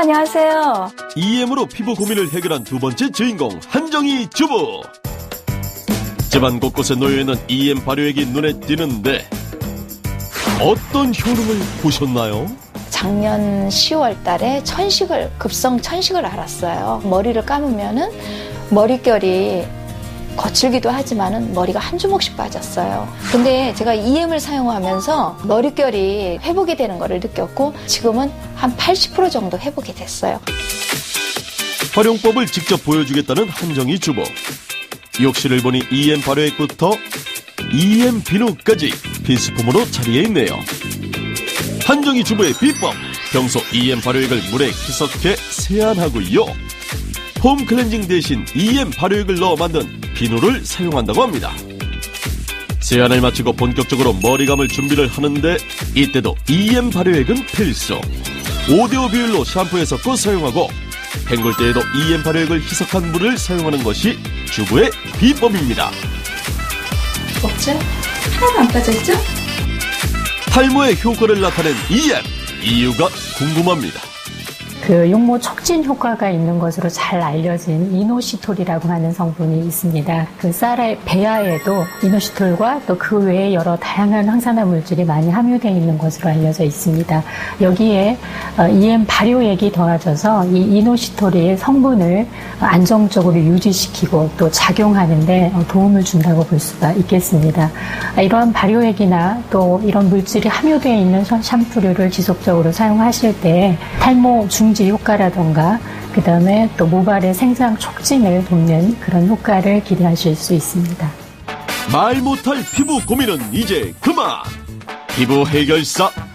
안녕하세요. EM으로 피부 고민을 해결한 두 번째 주인공 한정희 주부. 집안 곳곳에 놓여 있는 EM 발효액이 눈에 띄는데 어떤 효능을 보셨나요? 작년 10월 달에 천식을, 급성 천식을 알았어요. 머리를 감으면은 머릿결이 거칠기도 하지만은 머리가 한 주먹씩 빠졌어요. 근데 제가 EM을 사용하면서 머릿결이 회복이 되는 것을 느꼈고 지금은 한 80% 정도 회복이 됐어요. 활용법을 직접 보여주겠다는 한정희 주부. 욕실을 보니 EM 발효액부터 EM 비누까지 필수품으로 자리에 있네요. 한정희 주부의 비법. 평소 EM 발효액을 물에 희석해 세안하고요. 홈 클렌징 대신 EM 발효액을 넣어 만든 비누를 사용한다고 합니다. 세안을 마치고 본격적으로 머리 감을 준비를 하는데 이때도 EM 발효액은 필수. 5대5 비율로 샴푸에 섞어 사용하고 헹굴 때에도 EM 발효액을 희석한 물을 사용하는 것이 주부의 비법입니다. 없죠? 하나도 안 빠졌죠? 탈모의 효과를 나타낸 EM 이유가 궁금합니다. 그 용모 촉진 효과가 있는 것으로 잘 알려진 이노시톨이라고 하는 성분이 있습니다. 그 쌀의 배아에도 이노시톨과 또 그 외에 여러 다양한 항산화 물질이 많이 함유되어 있는 것으로 알려져 있습니다. 여기에 어, EM 발효액이 더해져서 이 이노시톨의 성분을 안정적으로 유지시키고 또 작용하는데 어, 도움을 준다고 볼 수가 있겠습니다. 아, 이러한 발효액이나 또 이런 물질이 함유되어 있는 샴- 샴푸류를 지속적으로 사용하실 때 탈모 중지 효과라던가 그 다음에 또 모발의 생장 촉진을 돕는 그런 효과를 기대하실 수 있습니다. 말 못할 피부 고민은 이제 그만! 피부 해결사